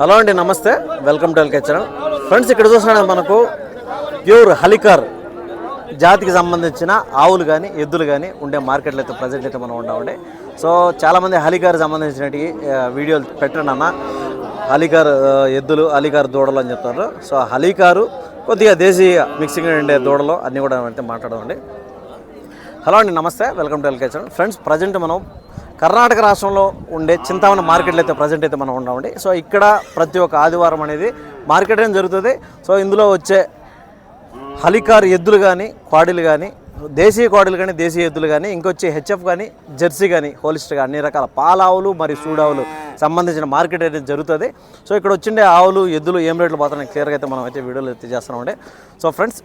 Hello అండి నమస్తే. Welcome to L K channel. Friends ఇక్కడ చూస్తున్నాడు మనకు ప్యూర్ హలికర్ జాతికి సంబంధించిన ఆవులు కానీ ఎద్దులు కానీ ఉండే మార్కెట్లో అయితే ప్రజెంట్ అయితే మనం ఉండవండి సో చాలామంది హలికార్ సంబంధించినటి వీడియోలు పెట్టండి అన్న. హలికార్ ఎద్దులు హలికార్ దూడలు అని చెప్తారు. సో హలికారు కొద్దిగా దేశీయ మిక్సింగ్ ఉండే దూడలు అన్నీ కూడా అయితే మాట్లాడమండి హలో అండి నమస్తే. Welcome to L K channel. Friends present మనం కర్ణాటక రాష్ట్రంలో ఉండే చింతామణి మార్కెట్లు అయితే ప్రజెంట్ అయితే మనం ఉన్నామండి. సో ఇక్కడ ప్రతి ఒక్క ఆదివారం అనేది మార్కెట్ ఏం జరుగుతుంది? సో ఇందులో వచ్చే హలికార్ ఎద్దులు కానీ క్వాడీలు కానీ దేశీయ క్వాడీలు కానీ దేశీయ ఎద్దులు కానీ ఇంకొచ్చి హెచ్ఎఫ్ కానీ జెర్సీ కానీ హోలిస్టర్ కానీ అన్ని రకాల పాలావులు మరియు సూడావులు సంబంధించిన మార్కెట్ అయితే జరుగుతుంది. సో ఇక్కడ వచ్చిండే ఆవులు ఎద్దులు ఏం రేట్లు పోతున్నాయి క్లియర్గా అయితే మనం అయితే వీడియోలు అయితే చేస్తున్నామండి సో ఫ్రెండ్స్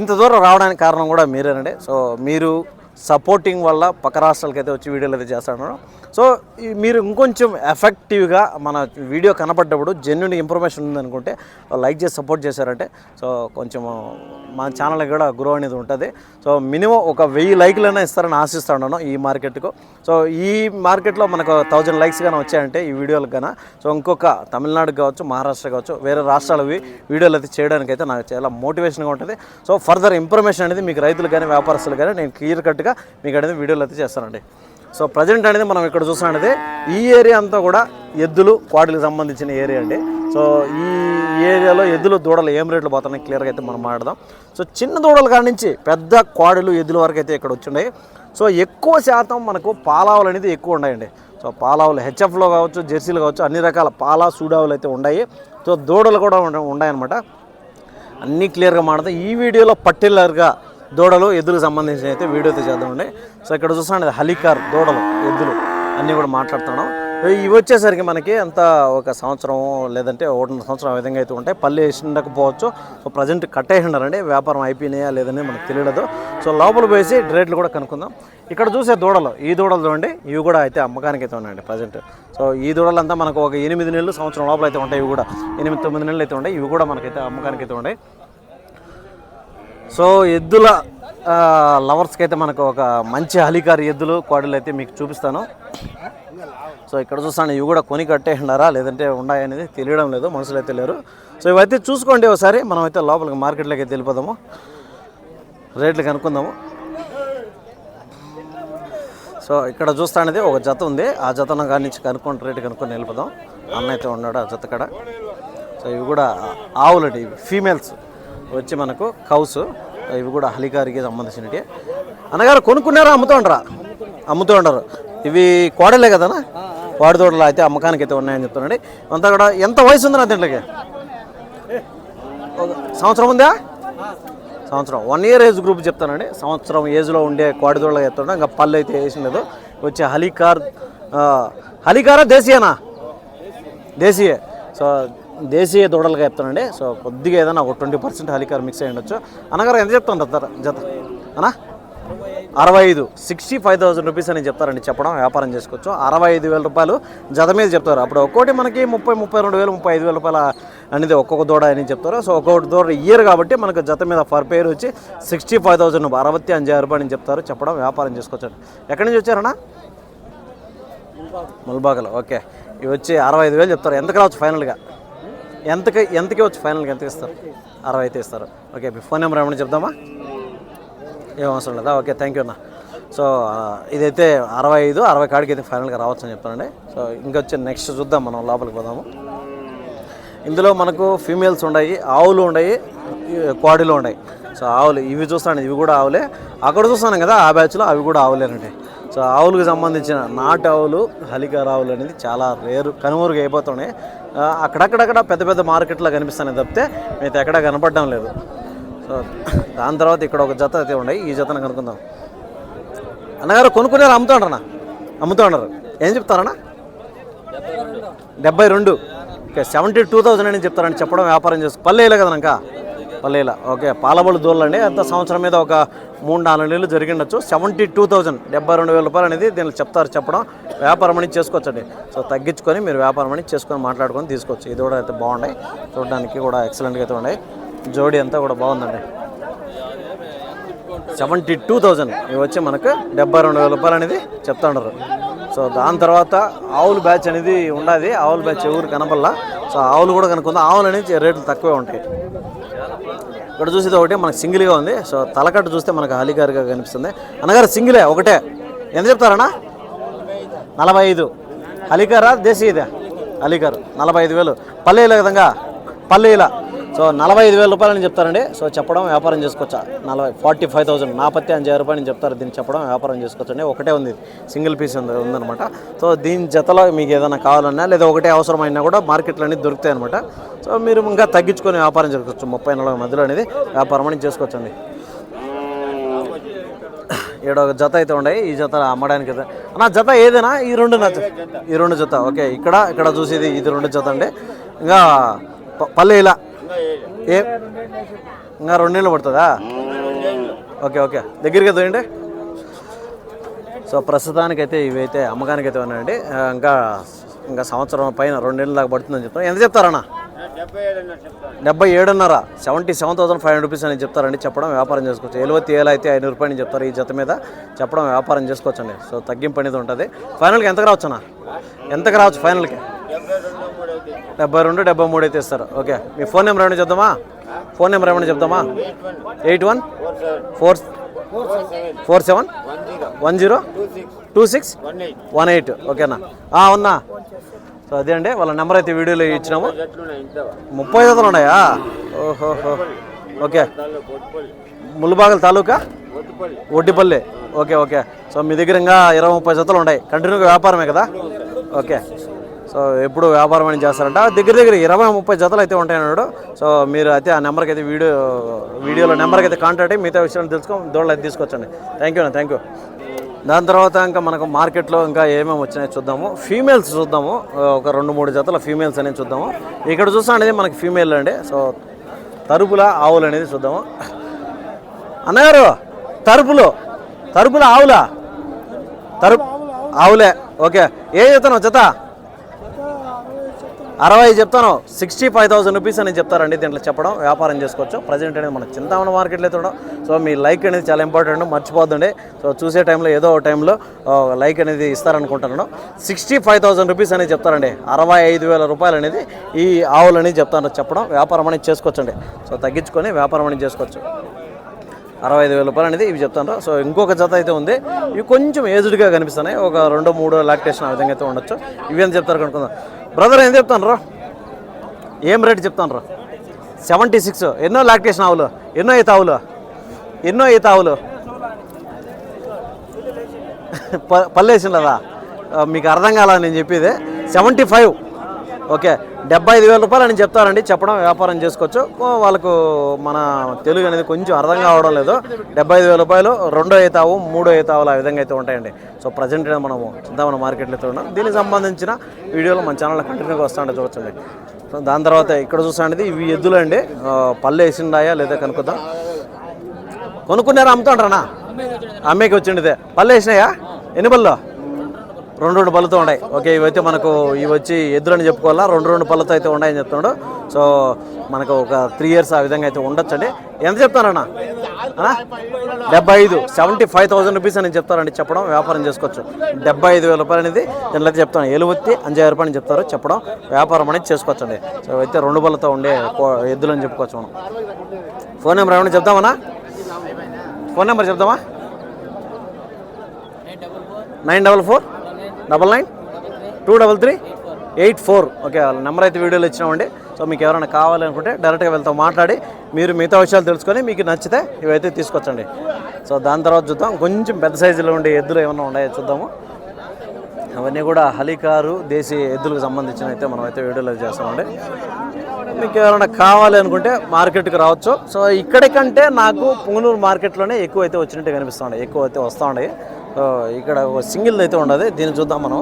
ఇంత దూరం రావడానికి కారణం కూడా మీరేనండి. సో మీరు సపోర్టింగ్ వల్ల పక్క రాష్ట్రాలకి అయితే వచ్చి వీడియోలు అయితే చేస్తాను సో ఈ మీరు ఇంకొంచెం ఎఫెక్టివ్గా మన వీడియో కనపడ్డప్పుడు జెన్యున్ ఇన్ఫర్మేషన్ ఉందనుకుంటే లైక్ చేసి సపోర్ట్ చేశారంటే సో కొంచెం మా ఛానల్కి కూడా గ్రో అనేది ఉంటుంది. సో మినిమం ఒక వెయ్యి లైక్లైనా ఇస్తారని ఆశిస్తున్నాను ఈ మార్కెట్కు సో ఈ మార్కెట్లో మనకు థౌజండ్ లైక్స్ కానీ వచ్చాయంటే ఈ వీడియోలకు కానీ సో ఇంకొక తమిళనాడు కావచ్చు మహారాష్ట్ర కావచ్చు వేరే రాష్ట్రాలవి వీడియోలు అయితే చేయడానికి అయితే నాకు చాలా మోటివేషన్గా ఉంటుంది. సో ఫర్దర్ ఇన్ఫర్మేషన్ అనేది మీకు రైతులు కానీ వ్యాపారస్తులు కానీ నేను క్లియర్ కట్గా మీకు అనేది వీడియోలు అయితే చేస్తానండి. సో ప్రజెంట్ అనేది మనం ఇక్కడ చూస్తున్నది ఈ ఏరియా అంతా కూడా ఎద్దులు క్వాడీలకు సంబంధించిన ఏరియా అండి. సో ఈ ఏరియాలో ఎద్దులు దూడలు ఏం రేట్లు పోతున్నాయి క్లియర్గా అయితే మనం మాట్లాడదాం. సో చిన్న దూడల కాడి నుంచి పెద్ద కోడలు ఎద్దుల వరకు అయితే ఇక్కడ వచ్చినాయి సో ఎక్కువ శాతం మనకు పాలావులు అనేది ఎక్కువ ఉన్నాయండి. సో పాలావులు హెచ్ఎఫ్లో కావచ్చు జెర్సీలు కావచ్చు అన్ని రకాల పాలా సూడావులు అయితే ఉన్నాయి. సో దూడలు కూడా ఉన్నాయన్నమాట. అన్నీ క్లియర్గా మాడతాం ఈ వీడియోలో పర్టికులర్గా దూడలు ఎద్దులకు సంబంధించిన అయితే వీడియో అయితే చేద్దామండి. సో ఇక్కడ చూస్తున్నాను హలికార్ దూడలు ఎద్దులు అన్నీ కూడా మాట్లాడుతున్నాం. ఇవి వచ్చేసరికి మనకి అంత ఒక సంవత్సరం లేదంటే ఒకటిన్నర సంవత్సరం ఆ విధంగా అయితే ఉంటాయి. పల్లె వేసిండకపోవచ్చు సో ప్రజెంట్ కట్టేసిండారండి. వ్యాపారం అయిపోయినాయా లేదని మనకు తెలియదు. సో లోపల పోసి రేట్లు కూడా కనుక్కుందాం. ఇక్కడ చూసే దూడలు ఈ దూడలు చూడండి. ఇవి కూడా అయితే అమ్మకానికి అయితే ఉన్నాయండి ప్రజెంట్. సో ఈ దూడలంతా మనకు ఒక ఎనిమిది నెలలు సంవత్సరం లోపల అయితే ఉంటాయి. ఇవి కూడా ఎనిమిది తొమ్మిది నెలలు అయితే ఉంటాయి. ఇవి కూడా మనకైతే అమ్మకానికి అయితే ఉన్నాయి సో ఎద్దుల లవర్స్కి అయితే మనకు ఒక మంచి హలికారి ఎద్దులు కోడలు అయితే మీకు చూపిస్తాను. సో ఇక్కడ చూస్తాను ఇవి కూడా కొని కట్టేసినారా లేదంటే ఉన్నాయనేది తెలియడం లేదు మనుషులు అయితే లేరు. సో ఇవైతే చూసుకోండి ఒకసారి మనం అయితే లోపలికి మార్కెట్లోకి అయితే వెళ్ళిపోదాము. రేట్లు కనుక్కుందాము. సో ఇక్కడ చూస్తానేది ఒక జత ఉంది ఆ జతను కాడి నుంచి కనుక్కొని రేటు కనుక్కొని వెళ్ళిపోదాం. అన్న అయితే ఉన్నాడు ఆ జత కాడ. సో ఇవి కూడా ఆవులటి ఫీమేల్స్ వచ్చి మనకు కౌస్ ఇవి కూడా హలికారికి సంబంధించినవి అన్నగారు కొనుక్కున్నారా అమ్ముతూ ఉండరా? అమ్ముతూ ఉండరు. ఇవి కోడలే కదనా? వాడిదోడలు అయితే అమ్మకానికి అయితే ఉన్నాయని చెప్తున్నాడు. అంతా కూడా ఎంత వయసు ఉంది నా దీంట్లోకి? సంవత్సరం ఉందా? సంవత్సరం. వన్ ఇయర్ ఏజ్ గ్రూప్ చెప్తానండి. సంవత్సరం ఏజ్లో ఉండే కోడిదోళ్ళ చెప్తాను ఇంకా పళ్ళు అయితే వేసిన లేదు హలికార్ హలికారా దేశీయనా? దేశీయ. సో దేశీయ దూడలుగా చెప్తానండి. సో కొద్దిగా ఏదైనా ఒక ట్వంటీ పర్సెంట్ హలికార్ మిక్స్ అయ్యి ఉండొచ్చు. అనగారు ఎంత చెప్తాను జత? జత? అరవై ఐదు సిక్స్టీ ఫైవ్ థౌసండ్ రూపీస్ అని చెప్తారండి చెప్పడం వ్యాపారం చేసుకోవచ్చు. అరవై ఐదు వేల రూపాయలు జత మీద చెప్తారు. అప్పుడు ఒక్కోటి మనకి ముప్పై ముప్పై రెండు వేలు ముప్పై ఐదు వేల రూపాయల అనేది ఒక్కొక్క దూడ అని చెప్తారు. సో ఒక్కొక్కటి దూడ ఇయర్ కాబట్టి మనకు జత మీద ఫర్ పేరు వచ్చి సిక్స్టీ ఫైవ్ థౌసండ్ అరవై అഞ്ചాయిరం రూపాయలు అని చెప్తారు. చెప్పడం వ్యాపారం చేసుకోవచ్చు. ఎక్కడి నుంచి వచ్చారన్నా? ముల్బాగలు. ఓకే. ఇవి వచ్చి అరవై ఐదు వేలు చెప్తారు. ఎంతకు రావచ్చు ఫైనల్గా? ఎంతకి ఎంతకి వచ్చి ఫైనల్గా ఎంతకి ఇస్తారు? అరవై అయితే ఇస్తారు. ఓకే మీ ఫోన్ నెంబర్ ఏమైనా చెప్దామా? ఏం అవసరం లేదా? ఓకే థ్యాంక్ యూ అన్న. సో ఇదైతే అరవై ఐదు అరవై కాడికి అయితే ఫైనల్గా రావచ్చు అని చెప్తానండి. సో ఇంకొచ్చి నెక్స్ట్ చూద్దాం మనం లోపలికి పోదాము. ఇందులో మనకు ఫీమేల్స్ ఉన్నాయి ఆవులు ఉన్నాయి కోడిలు ఉన్నాయి సో ఆవులు ఇవి చూస్తాను ఇవి కూడా ఆవులే. అక్కడ చూస్తాను కదా ఆ బ్యాచ్లో అవి కూడా ఆవులేనండి. సో ఆవులకు సంబంధించిన నాటు ఆవులు హలికార్ ఆవులు అనేది చాలా రేరు కనుమరుగు అయిపోతున్నాయి. అక్కడక్కడక్కడ పెద్ద పెద్ద మార్కెట్లో కనిపిస్తున్నాయి తప్పితే మిగతా ఎక్కడా కనపడడం లేదు. సో దాని తర్వాత ఇక్కడ ఒక జత అయితే ఉన్నాయి. ఈ జతను కనుక్కుందాం. అన్నగారు కొనుక్కునేవారు అమ్ముతాడన్నా అమ్ముతాడన్నారు ఏం చెప్తారన్నా? డెబ్బై రెండు. ఓకే సెవెంటీ టూ థౌసండ్ అని చెప్తారని చెప్పడం వ్యాపారం చేసి పల్లెలే కదా ఇంకా పల్లెల. ఓకే పాలబళ్ళు దూరండి అంత సంవత్సరం మీద ఒక మూడు నాలుగు నెలలు జరిగిండొచ్చు. సెవెంటీ టూ థౌసండ్ డెబ్బై రెండు వేల రూపాయలు అనేది దీనిలో చెప్తారు చెప్పడం. వ్యాపారం అనేది చేసుకోవచ్చండి. సో తగ్గించుకొని మీరు వ్యాపారం అనేది చేసుకొని మాట్లాడుకొని తీసుకోవచ్చు. ఇది కూడా అయితే బాగున్నాయి. చూడడానికి కూడా ఎక్సలెంట్గా అయితే ఉన్నాయి. జోడీ అంతా కూడా బాగుందండి. Seventy two thousand. ఇవి వచ్చి మనకు డెబ్బై రెండు వేల రూపాయలు అనేది చెప్తా ఉన్నారు. సో దాని తర్వాత ఆవుల బ్యాచ్ అనేది ఉండదు. ఆవుల బ్యాచ్ ఎవరు కనపల్లా సో ఆవులు కూడా కనుక్కుందాం. ఆవులు అనేది రేట్లు తక్కువే ఉంటాయి. ఇక్కడ చూసేది ఒకటి మనకు సింగిల్గా ఉంది. సో తలకట్టు చూస్తే మనకు హాలికారుగా కనిపిస్తుంది. అన్నగారు సింగిలే ఒకటే. ఎంత చెప్తారన్నా? నలభై ఐదు. అలీకారా దేశీయదే? అలీకార్ నలభై ఐదు వేలు. పల్లీల విధంగా? పల్లీల సో నలభై ఐదు వేల రూపాయలని చెప్తారండి. సో చెప్పడం వ్యాపారం చేసుకోవచ్చా? నలభై ఫార్టీ ఫైవ్ థౌసండ్ నాపత్తి అంజాయి రూపాయలు చెప్తారు. దీన్ని చెప్పడం వ్యాపారం చేసుకోవచ్చండి. ఒకటే ఉంది. సింగిల్ పీస్ ఉంది సో దీని జతలో మీకు ఏదైనా కావాలన్నా లేదా ఒకటే అవసరమైనా కూడా మార్కెట్లో అనేది దొరుకుతాయి అనమాట సో మీరు ఇంకా తగ్గించుకొని వ్యాపారం చేసుకోవచ్చు. ముప్పై నలభై మధ్యలో అనేది వ్యాపారం అనేది చేసుకోవచ్చండి. ఏడో ఒక జత అయితే ఉన్నాయి. ఈ జత అమ్మడానికి అయితే నా జత ఏదైనా? ఈ రెండు నా ఈ రెండు జత. ఓకే ఇక్కడ ఇక్కడ చూసేది ఇది రెండు జత అండి. ఇంకా ప- పల్లె ఇలా. ఏ? ఇంకా రెండు నెలలు పడుతుందా? Okay okay. దగ్గరికి పోయండి సో ప్రస్తుతానికైతే ఇవైతే అమ్మకానికి అయితే ఉన్నాయండి ఇంకా ఇంకా సంవత్సరం పైన రెండు దాకా పడుతుందని చెప్తాను ఎంత చెప్తారన్నా డెబ్బై ఏడున్నర. Seventy seven thousand five hundred rupees అని చెప్తారండి. చెప్పడం వ్యాపారం చేసుకోవచ్చు. ఎలువత్తి ఏళ్ళు అయితే ఐనూరు రూపాయలు చెప్తారు ఈ జత మీద. చెప్పడం వ్యాపారం చేసుకోవచ్చండి. సో తగ్గింపు అనేది ఉంటుంది. ఫైనల్కి ఎంతకు అన్న ఎంతకు రావచ్చు? ఫైనల్కి డెబ్బై రెండు డెబ్బై మూడు అయితే ఇస్తారు. ఓకే. మీ ఫోన్ నెంబర్ ఏమైనా చెప్దామా? ఫోన్ నెంబర్ ఏమైనా చెప్దామా? Eight one? Four four seven? One zero? Two six? One eight. ఓకేనా ఉన్నా. సో అదే అండి. వాళ్ళ నెంబర్ అయితే వీడియోలో ఇచ్చినాము. ముప్పై జతలు ఉన్నాయా? ఓహోహో okay. Mulbagal taluka? Oddipalli okay okay. So మీ దగ్గర ఇంకా ఇరవై ముప్పై జతలు ఉన్నాయి. కంటిన్యూగా వ్యాపారమే కదా? ఓకే. సో ఎప్పుడు వ్యాపారం అని చేస్తారంట. దగ్గర దగ్గర ఇరవై ముప్పై జతలు అయితే ఉంటాయన్నాడు సో మీరు అయితే ఆ నెంబర్కి అయితే వీడియో వీడియోలో నెంబర్కి అయితే కాంటాక్ట్ అయ్యి మిగతా విషయాలు తెలుసుకొని దోళ్ళు అయితే తీసుకొచ్చండి. థ్యాంక్ యూ థ్యాంక్ యూ దాని తర్వాత ఇంకా మనకు మార్కెట్లో ఇంకా ఏమేమి వచ్చినాయో చూద్దాము. ఫీమేల్స్ చూద్దాము. ఒక రెండు మూడు జతల ఫీమేల్స్ అనేది చూద్దాము. ఇక్కడ చూస్తా అనేది మనకి ఫీమేల్ అండి. సో తరుపుల ఆవులు అనేది చూద్దాము. అన్నగారు తరుపులు తరుపుల ఆవులా? తరుపు ఆవులే. ఓకే. ఏ జతనో జత? అరవై చెప్తాను. సిక్స్టీ ఫైవ్ థౌసండ్ రూపీస్ అని చెప్తారండి దీంట్లో చెప్పడం. వ్యాపారం చేసుకోవచ్చు. ప్రజెంట్ అనేది మన చింతామణ మార్కెట్లో అయితే సో మీ లైక్ అనేది చాలా ఇంపార్టెంట్ మర్చిపోద్దండి సో చూసే టైంలో ఏదో ఒక టైంలో లైక్ అనేది ఇస్తారనుకుంటున్నాను. సిక్స్టీ ఫైవ్ థౌసండ్ రూపీస్ అనేది చెప్తారండి. అరవై ఐదు వేల రూపాయలు అనేది ఈ ఆవులు అనేది చెప్తాను. చెప్పడం. వ్యాపారం అనేది చేసుకోవచ్చండి. సో తగ్గించుకొని వ్యాపారం అనేది చేసుకోవచ్చు. అరవై ఐదు వేల రూపాయలు అనేది ఇవి చెప్తాను. సో ఇంకొక జత అయితే ఉంది. ఇవి కొంచెం ఏజ్డ్గా కనిపిస్తున్నాయి. ఒక రెండు మూడు లాక్టేషన్ ఆ విధంగా అయితే ఉండొచ్చు. ఇవి ఏం చెప్తారు కనుక్కుందాం. బ్రదర్ ఏం చెప్తాను రా ఏం రేట్ చెప్తాను రా సెవెంటీ సిక్స్. ఎన్నో లాక్టేషన్ ఆవులు? ఎన్నో ఈత ఆవులు? ఎన్నో ఈత ఆవులు? ప- పల్లేసిండదా మీకు అర్థం కాల నేను చెప్పేది? Seventy five. ఓకే. డెబ్బై ఐదు వేల రూపాయలు అని చెప్తారండి. చెప్పడం వ్యాపారం చేసుకోవచ్చు. వాళ్ళకు మన తెలుగు అనేది కొంచెం అర్థం కావడం లేదు. డెబ్బై ఐదు వేల రూపాయలు రెండో అవుతావు మూడో అవుతావులు ఆ విధంగా అయితే ఉంటాయండి. సో ప్రజెంట్ మనము చింతామణ మార్కెట్లో అయితే ఉన్నాం. దీనికి సంబంధించిన వీడియోలు మన ఛానల్లో కంటిన్యూగా వస్తాండే చూడొచ్చండి. సో దాని తర్వాత ఇక్కడ చూస్తాండి ఇవి ఎద్దులు అండి పళ్ళు వేసిండాయా లేదా కనుక్కుందాం. కొనుక్కున్నారా అమ్ముతాండ్రనా అమ్మేకి వచ్చిండిదే. పళ్ళు వేసినాయా? ఎన్ని పళ్ళు? రెండు రెండు పళ్ళతో ఉన్నాయి. ఓకే ఇవైతే మనకు ఇవి వచ్చి ఎద్దులని చెప్పుకోవాలా? రెండు రెండు పళ్ళతో అయితే ఉన్నాయని చెప్తున్నాడు. సో మనకు ఒక త్రీ ఇయర్స్ ఆ విధంగా అయితే ఉండొచ్చండి. ఎంత చెప్తారన్నా? డెబ్బై ఐదు సెవెంటీ ఫైవ్ థౌసండ్ రూపీస్ అని చెప్తారండి చెప్పడం వ్యాపారం చేసుకోవచ్చు. డెబ్బై ఐదు వేల రూపాయలు అనేది దీనిలో చెప్తాను. ఎలువత్తి అంజాయి రూపాయలు అని చెప్తారు చెప్పడం వ్యాపారం అనేది చేసుకోవచ్చండి. సో అయితే రెండు పళ్ళతో ఉండే కో- ఎద్దులు అని చెప్పుకోవచ్చు మనం. ఫోన్ నెంబర్ ఏమైనా చెప్దామన్నా phone number చెప్దామా nine double four? Double nine two double three eight four. Okay వాళ్ళ నెంబర్ అయితే వీడియోలో ఇచ్చినామండి. సో మీకు ఎవరైనా కావాలనుకుంటే డైరెక్ట్గా వెళ్తాం మాట్లాడి మీరు మిగతా విషయాలు తెలుసుకొని మీకు నచ్చితే ఇవైతే తీసుకొచ్చండి. సో దాని తర్వాత చూద్దాం. కొంచెం పెద్ద సైజులో ఉండే ఎద్దులు ఏమైనా ఉన్నాయో చూద్దాము. అవన్నీ కూడా హలికారు దేశీ ఎద్దులకు సంబంధించిన అయితే మనం అయితే వీడియోలో చేస్తామండి. మీకు ఎవరైనా కావాలి అనుకుంటే మార్కెట్కి రావచ్చు. సో ఇక్కడికంటే నాకు పుంగనూరు మార్కెట్లోనే ఎక్కువ అయితే వచ్చినట్టు కనిపిస్తుంది ఎక్కువ అయితే వస్తూ ఉన్నాయి. ఇక్కడ ఒక సింగిల్ అయితే ఉండదు. దీన్ని చూద్దాం మనం.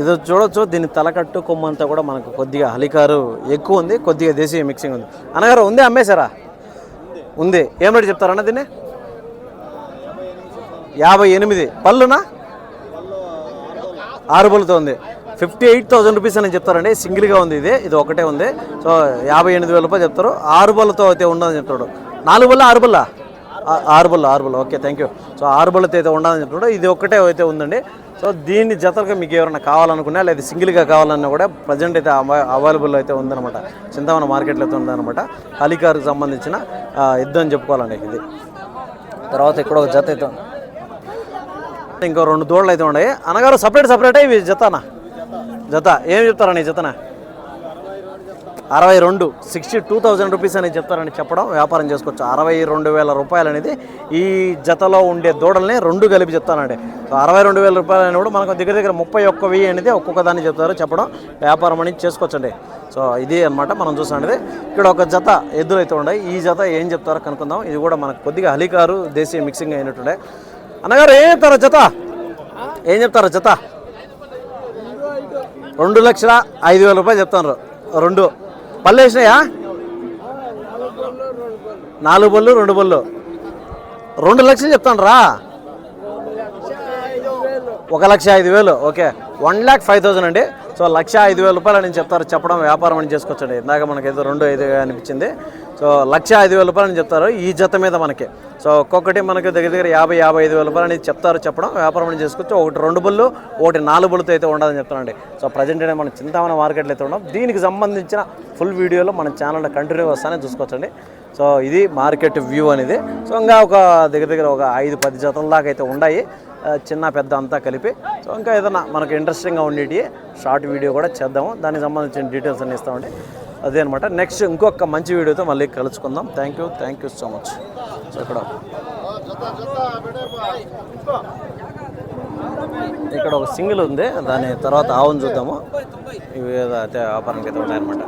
ఇది చూడొచ్చు. దీని తలకట్టు కొమ్మంతా కూడా మనకు కొద్దిగా హలికారు ఎక్కువ ఉంది. కొద్దిగా దేశీయ మిక్సింగ్ ఉంది. అనగారు ఉంది అమ్మేశారా? ఉంది. ఏం రేటు చెప్తారన్న దీన్ని? యాభై ఎనిమిది. పళ్ళునా? ఆరు పళ్ళుతో ఉంది. ఫిఫ్టీ ఎయిట్ థౌసండ్ రూపీస్ అని చెప్తారండి. సింగిల్గా ఉంది ఇది. ఇది ఒకటే ఉంది. సో యాభై ఎనిమిది వేల రూపాయలు చెప్తారు. ఆరు బళ్ళతో అయితే ఉండదని చెప్తాడు. నాలుగు బల్ల ఆరు బల్ల ఆరు బళ్ళు ఓకే థ్యాంక్ యూ సో ఆరు అయితే ఉండాలని చెప్తున్నాడు ఇది ఒక్కటే అయితే ఉందండి. సో దీన్ని జతలుగా మీకు ఎవరైనా కావాలనుకున్నా లేదా సింగిల్గా కావాలన్నా కూడా ప్రజెంట్ అయితే అవైలబుల్ అయితే ఉందన్నమాట. చింతామణ మార్కెట్లో అయితే ఉందన్నమాట. అలీకార్కి సంబంధించిన యుద్ధం అని చెప్పుకోవాలండి ఇది. తర్వాత ఇక్కడ ఒక జత అయితే ఇంకో రెండు దూడలు అయితే ఉన్నాయి. అనగారు సపరేట్ సపరేట్ ఇవి జతనా జత. ఏం చెప్తారని ఈ జతనా? అరవై రెండు సిక్స్టీ టూ థౌజండ్ రూపీస్ అని చెప్తారని చెప్పడం వ్యాపారం చేసుకోవచ్చు. అరవై రెండు వేల రూపాయలు అనేది ఈ జతలో ఉండే దూడల్ని రెండు కలిపి చెప్తానండి. సో అరవై రెండు వేల రూపాయలు అని కూడా మనకు దగ్గర దగ్గర ముప్పై ఒక్క వెయ్యి అనేది ఒక్కొక్క దాన్ని చెప్తారు చెప్పడం వ్యాపారం అనేది చేసుకోవచ్చండి. సో ఇది అన్నమాట మనం చూసాండి ఇక్కడ ఒక జత ఎద్దులైతే ఉన్నాయి. ఈ జత ఏం చెప్తారో కనుక్కుందాం. ఇది కూడా మనకు కొద్దిగా హలికారు దేశీయ మిక్సింగ్ అయినట్టుండే. అన్నగారు ఏం చెప్తారో జత? ఏం చెప్తారో జత? రెండు లక్షల ఐదు వేల రూపాయలు చెప్తాను రెండు. పళ్ళు వేసినాయా? నాలుగు బళ్ళు రెండు బళ్ళు రెండు లక్షలు చెప్తాను రా ఒక లక్ష ఐదు వేలు okay. One lakh five thousand అండి. సో లక్ష ఐదు వేల రూపాయలు అని చెప్తారు. చెప్పడం వ్యాపారం అని చేసుకోవచ్చండి ఇందాక మనకి ఏదో రెండు ఐదు అనిపించింది. సో లక్ష ఐదు వేల రూపాయలు అని చెప్తారు. ఈ జత మీద మనకి. సో ఒక్కొక్కటి మనకి దగ్గర దగ్గర యాభై యాభై ఐదు వేల రూపాయలు అని చెప్తారు. చెప్పడం వ్యాపారం అని చేసుకోవచ్చు ఒకటి రెండు బళ్ళు ఒకటి నాలుగు బుల్లుతో అయితే ఉండదని చెప్తానండి. సో ప్రజెంట్ అయితే మనం చింతామణ మార్కెట్లో అయితే ఉన్నాం. దీనికి సంబంధించిన ఫుల్ వీడియోలో మన ఛానల్లో కంటిన్యూ వస్తానని చూసుకోవచ్చండి. సో ఇది మార్కెట్ వ్యూ అనేది. సో ఇంకా ఒక దగ్గర దగ్గర ఒక ఐదు పది జతల దాకా అయితే ఉన్నాయి. చిన్న పెద్ద అంతా కలిపి. సో ఇంకా ఏదైనా మనకు ఇంట్రెస్టింగ్గా ఉండేటి షార్ట్ వీడియో కూడా చేద్దాము. దానికి సంబంధించిన డీటెయిల్స్ అన్ని ఇస్తామండి. అదే అనమాట నెక్స్ట్ ఇంకొక మంచి వీడియోతో మళ్ళీ కలుసుకుందాం. Thank you thank you so much so ఇక్కడ ఇక్కడ ఒక సింగిల్ ఉంది. దాని తర్వాత ఆవును చూద్దాము. ఇవి ఏదో అయితే వ్యాపారానికి అయితే ఉన్నాయన్నమాట